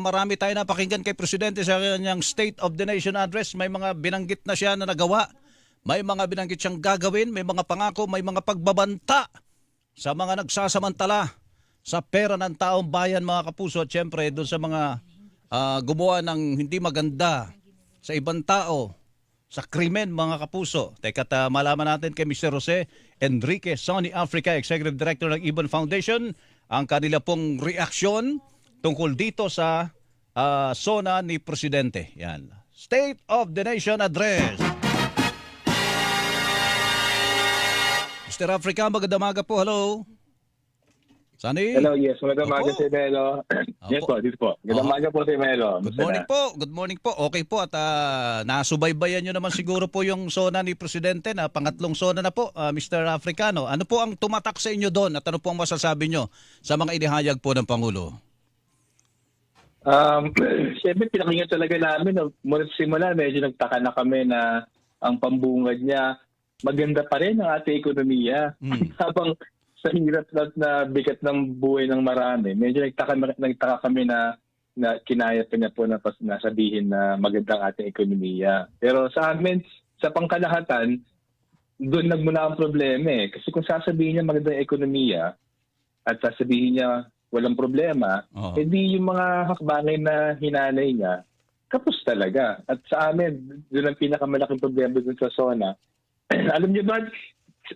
Marami tayo napakinggan kay Presidente sa kanyang State of the Nation Address. May mga binanggit na siya na nagawa. May mga binanggit siyang gagawin. May mga pangako, may mga pagbabanta sa mga nagsasamantala sa pera ng taong bayan mga kapuso. At syempre doon sa mga ah, gumawa ng hindi maganda sa ibang tao, sa krimen mga kapuso. Teka, ta, malaman natin kay Mr. Jose Enrique Sony Africa, Executive Director ng Ibon Foundation, ang kanila pong reaksyon tungkol dito sa zona ni Presidente. Yan. State of the Nation Address. Mr. Africa, magandang umaga po. Hello. Sani? Hello, yes. Magandang umaga Opo. si Melo. yes po, dito po. Magandang Opo. umaga po si Melo. Good morning po. Good morning po. Okay po at ah, nasubaybayan nyo naman siguro po yung zona ni Presidente na pangatlong zona na po, ah, Mr. Africano. Ano po ang tumatak sa inyo doon at ano po ang masasabi nyo sa mga inihayag po ng Pangulo? Um, Siyempre, pinakinggan talaga namin. Mula sa simula, medyo nagtaka na kami na ang pambungad niya, maganda pa rin ang ating ekonomiya. Mm. Habang sa hirap na, na bigat ng buhay ng marami, medyo nagtaka, nagtaka kami na na kinaya pa niya po na pas, nasabihin na maganda ang ating ekonomiya. Pero sa amin, sa pangkalahatan, doon nagmula ang problema eh. Kasi kung sasabihin niya maganda ang ekonomiya at sasabihin niya walang problema, Oo. hindi yung mga hakbangin na hinanay niya, kapos talaga. At sa amin, doon ang pinakamalaking problema doon sa zona. Alam niyo ba,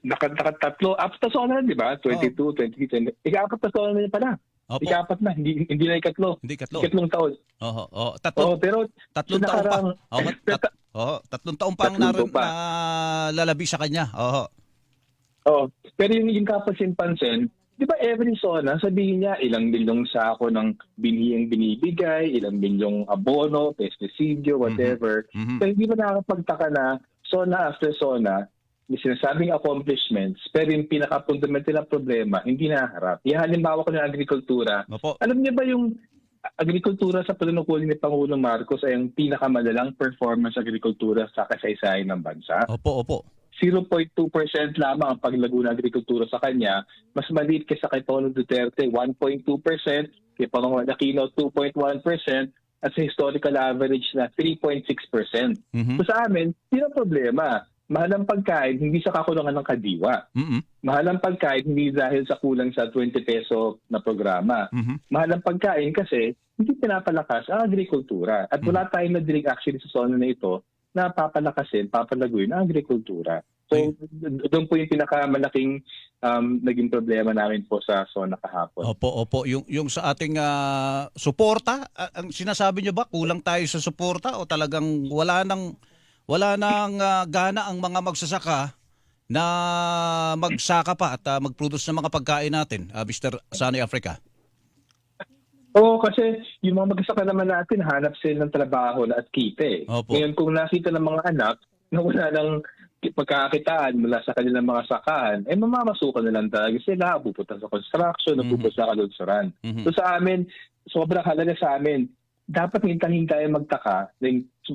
naka- nakatatlo, apat na zona na, di ba? 22, 23, 20. Ika-apat na zona na pala. Opo. Ika-apat na, hindi, hindi na ikatlo. Hindi katlo. Ikatlong taon. Oo. Oo. Oo, Tatlong, pero tatlong sa taon pa. nakarang- Oo. Tat, oo. Tatlong taon pa ang Tatlong naroon taon pa. na lalabi sa kanya. Oo. Oh, pero yung, yung kapansin-pansin, di ba every zona, sabihin niya ilang bilyong sako ng binhiyang binibigay, ilang bilyong abono, pesticidyo, whatever. Mhm. So hindi ba nakakapagtaka na zona after zona, may sinasabing accomplishments, pero yung pinaka-fundamental na problema, hindi naharap. Yung halimbawa ko ng agrikultura, Opo. alam niyo ba yung agrikultura sa panunukuli ni Pangulong Marcos ay ang pinakamalalang performance agrikultura sa kasaysayan ng bansa? Opo. Opo. 0.2% lamang ang paglago ng agrikultura sa kanya, mas maliit kaysa kay Pangulong Duterte, 1.2%, kay Pangulong Aquino, 2.1%, at sa historical average na 3.6%. Mhm. So sa amin, hindi na problema. Mahal ang pagkain, hindi sa kakulangan ng kadiwa. Mhm. Mahal ang pagkain, hindi dahil sa kulang sa 20 peso na programa. Mhm. Mahal ang pagkain kasi hindi pinapalakas ang agrikultura. At wala tayong na-direct action sa zona na ito na papalakasin, papalaguin ang agrikultura. So, d- doon po yung pinakamalaking um, naging problema namin po sa zona kahapon. Opo, opo. Yung, yung sa ating ah, suporta, ah, ang sinasabi nyo ba, kulang tayo sa suporta o talagang wala nang, wala nang ah, gana ang mga magsasaka na magsaka pa at ah, mag-produce ng mga pagkain natin, ah, Mr. Sunny Africa? Oo, kasi yung mga magsasaka naman natin, hanap sila ng trabaho na at kita eh. Opo. Ngayon, kung nakita ng mga anak na wala ng pagkakakitaan mula sa kanilang mga sakaan, eh mamamasukan na lang talaga sila, pupunta sa construction, Mhm. pupunta sa kalunsuran. Mhm. So sa amin, sobrang halaga sa amin, dapat hintang-hintay magtaka na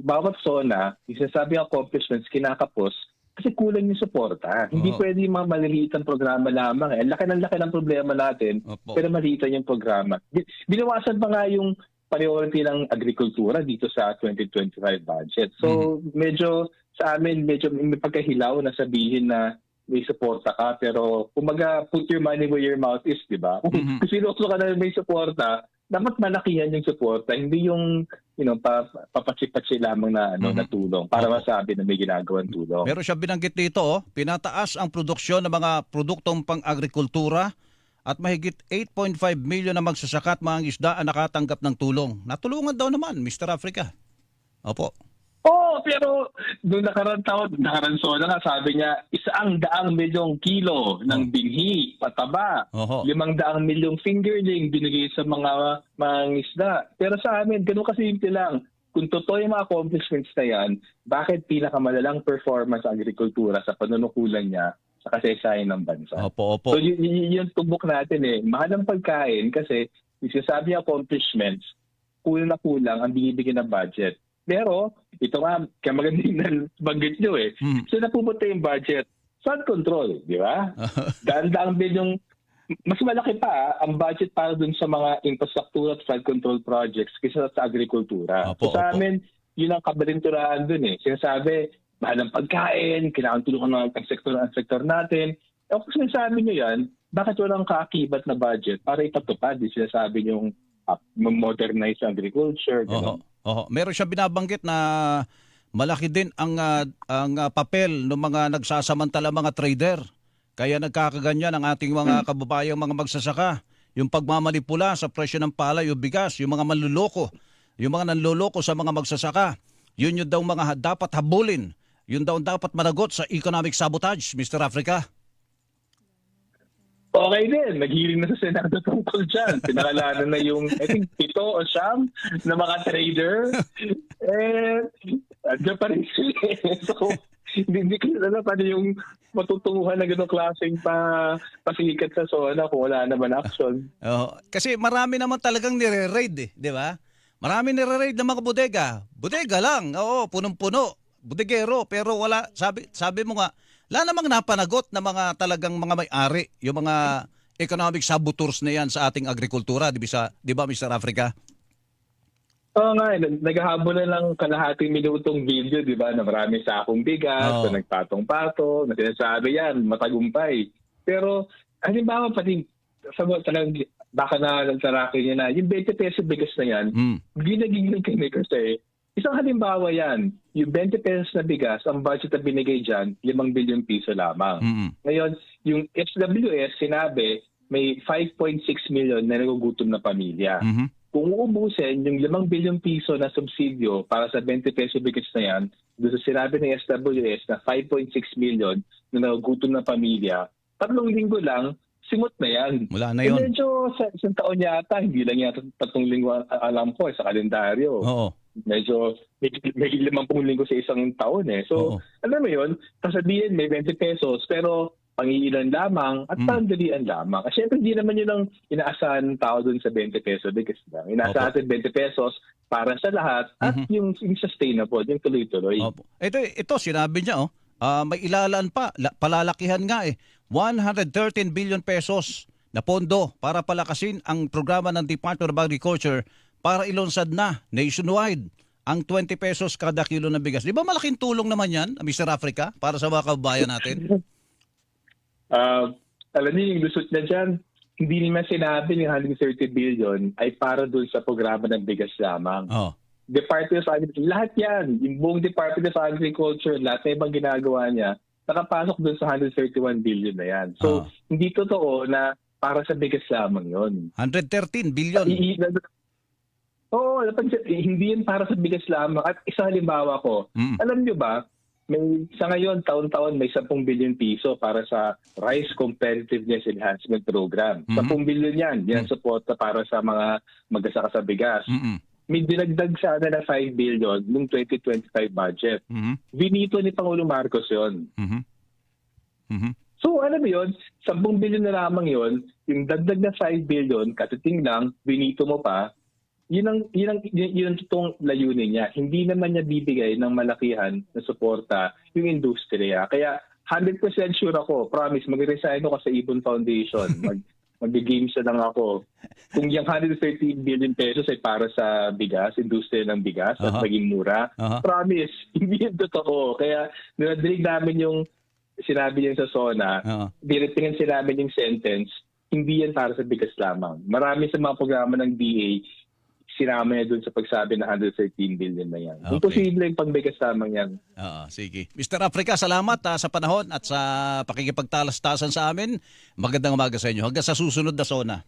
bawat zona, yung sinasabing accomplishments, kinakapos, kasi kulang yung suporta. Hindi Oo. pwede yung mga maliliit ang programa lamang. Eh. Laki ng laki ng problema natin, Opo. pero maliitan yung programa. Bi- Binawasan pa nga yung priority ng agrikultura dito sa 2025 budget. So medyo sa amin, medyo may pagkahilaw na sabihin na may suporta ka, pero kumaga put your money where your mouth is, di ba? Mhm. Kung sinuso ka na may suporta, dapat malakihan yung suporta, hindi yung you know, pa, papatsi-patsi lamang na ano Mhm. na tulong para Opo. masabi na may ginagawang tulong. Meron siya binanggit dito, oh, pinataas ang produksyon ng mga produktong pang-agrikultura at mahigit 8.5 million na magsasaka at mga isda ang nakatanggap ng tulong. Natulungan daw naman, Mr. Africa. Opo. Oo, pero nung nakarang taon, nakarang zona nga, sabi niya, isang daang milyong kilo ng Oh. binhi, pataba, Oho. limang daang milyong fingerling binigay sa mga mga isda. Pero sa amin, ganun kasimple lang. Kung totoo yung mga accomplishments na yan, bakit pinakamalalang performance sa agrikultura sa panunukulan niya sa kasaysayan ng bansa? Opo, opo. So yun, yun, yun yung tubok natin eh. Mahal ang pagkain kasi yung sinasabi yung accomplishments, kulang na kulang ang binibigyan ng budget. Pero ito nga, kaya maganda yung banggit nyo eh. Hmm. So napupunta yung budget, flood control, di ba? Daan-daang bilyong mas malaki pa ang budget para dun sa mga infrastructure at flood control projects kaysa sa agrikultura. Opo, so sa opo. amin, yun ang kabalinturahan dun eh. Sinasabi, mahal ang pagkain, kailangan tulungan ng ang sektor ang sektor natin. E kung sinasabi nyo yan, bakit walang kaakibat na budget para ipatupad? Yung sinasabi nyo uh, modernize agriculture. Oho. Oho. Meron siya binabanggit na malaki din ang ah, ang ah, papel ng mga nagsasamantala mga trader. Kaya nagkakaganyan ang ating mga kababayang mga magsasaka. Yung pagmamanipula sa presyo ng palay o bigas, yung mga manluloko, yung mga nanloloko sa mga magsasaka. Yun yung daw mga dapat habulin. Yun daw dapat managot sa economic sabotage, Mr. Africa. Okay din, naghiling na sa Senado tungkol dyan. Pinakalanan na yung, I think, pito o siyam na mga trader. Eh, andyan pa rin sila. eh. So, hindi, hindi ko alam paano yung matutunguhan na gano'ng klaseng pa, pasikat sa zona kung wala naman action. Oo. kasi marami naman talagang nire-raid eh, di ba? Marami nire-raid ng mga bodega. Bodega lang, oo, punong-puno. Bodegero, pero wala, sabi, sabi mo nga, wala namang napanagot na mga talagang mga may-ari, yung mga economic saboteurs na yan sa ating agrikultura, di ba, di ba Mr. Africa? Oo nga, eh, nag- naghahabol na lang kalahating minutong video, di ba, na marami sa akong bigas, Oo. na nagpatong-patong, na sinasabi yan, matagumpay. Pero, halimbawa pati, sa talagang, baka na nagsarakin niya na, yung 20 peso bigas na yan, Mm. ginagilig kami kasi, isang halimbawa yan, yung 20 pesos na bigas, ang budget na binigay dyan, 5 bilyong piso lamang. Mm. Ngayon, yung SWS, sinabi, may 5.6 million na nagugutom na pamilya Mhm. kung uubusin yung 5 bilyong piso na subsidyo para sa 20 peso bigas na yan, doon sa sinabi ng SWS na 5.6 million na nagugutom na pamilya, tatlong linggo lang, simot na yan. Wala na Eh, yon. medyo sa isang taon yata, hindi lang yata tatlong linggo alam ko eh, sa kalendaryo. Oo. Medyo may, may 50 linggo sa isang taon eh. So, Oo. alam mo yun, sasabihin may 20 pesos, pero pangiilan lamang at Mm. pandalian lamang. Kasi syempre hindi naman yun ang inaasahan ng tao dun sa 20 peso bigas lang. Inaasahan natin 20 pesos para sa lahat at Mhm. yung, yung sustainable, yung tuloy-tuloy. Opo. Ito, ito sinabi niya, oh, ah, may ilalaan pa, la- palalakihan nga eh, 113 billion pesos na pondo para palakasin ang programa ng Department of Agriculture para ilunsad na nationwide ang 20 pesos kada kilo ng bigas. Di ba malaking tulong naman yan, Mr. Africa, para sa mga kababayan natin? Ah, alam niyo, yung lusot na dyan, hindi naman sinabi ng 130 billion ay para dun sa programa ng bigas lamang. Oh. Department of Agriculture, lahat yan, yung buong Department of Agriculture, lahat na ibang ginagawa niya, nakapasok dun sa 131 billion na yan. So, Ah. hindi totoo na para sa bigas lamang yon. 113 billion. I- Oo, eh, hindi yan para sa bigas lamang. At isang halimbawa ko, Mm. alam nyo ba, may sa ngayon, taon-taon may 10 billion piso para sa Rice Competitiveness Enhancement Program. Mhm. 10 billion yan. Yan suporta para sa mga magsasaka sa bigas. Mm-mm. May dinagdag sana na 5 billion noong 2025 budget. Mhm. Vinito ni Pangulong Marcos yon. Mhm. Mhm. So alam mo yun, 10 billion na lamang yon, yung dagdag na 5 billion, katiting lang, binito mo pa, yun ang, yun ang, yun, yun ang totoong layunin niya. Hindi naman niya bibigay ng malakihan na suporta yung industriya. Kaya 100% sure ako, promise, mag-resign ako sa Ibon Foundation. Mag, mag-games na lang ako. Kung yung 130 billion pesos ay para sa bigas, industriya ng bigas, at Aha. maging mura, Aha. promise, hindi yun totoo. Kaya nadinig namin yung sinabi niya sa SONA, dinitingin sila namin yung sentence, hindi yan para sa bigas lamang. Marami sa mga programa ng DA, sinama niya dun sa pagsabi na 113 billion na yan. Okay. Imposible yung pangbigas lamang yan. Oo, sige. Mr. Africa, salamat ah, sa panahon at sa pakikipagtalastasan sa amin. Magandang umaga sa inyo. Hanggang sa susunod na zona.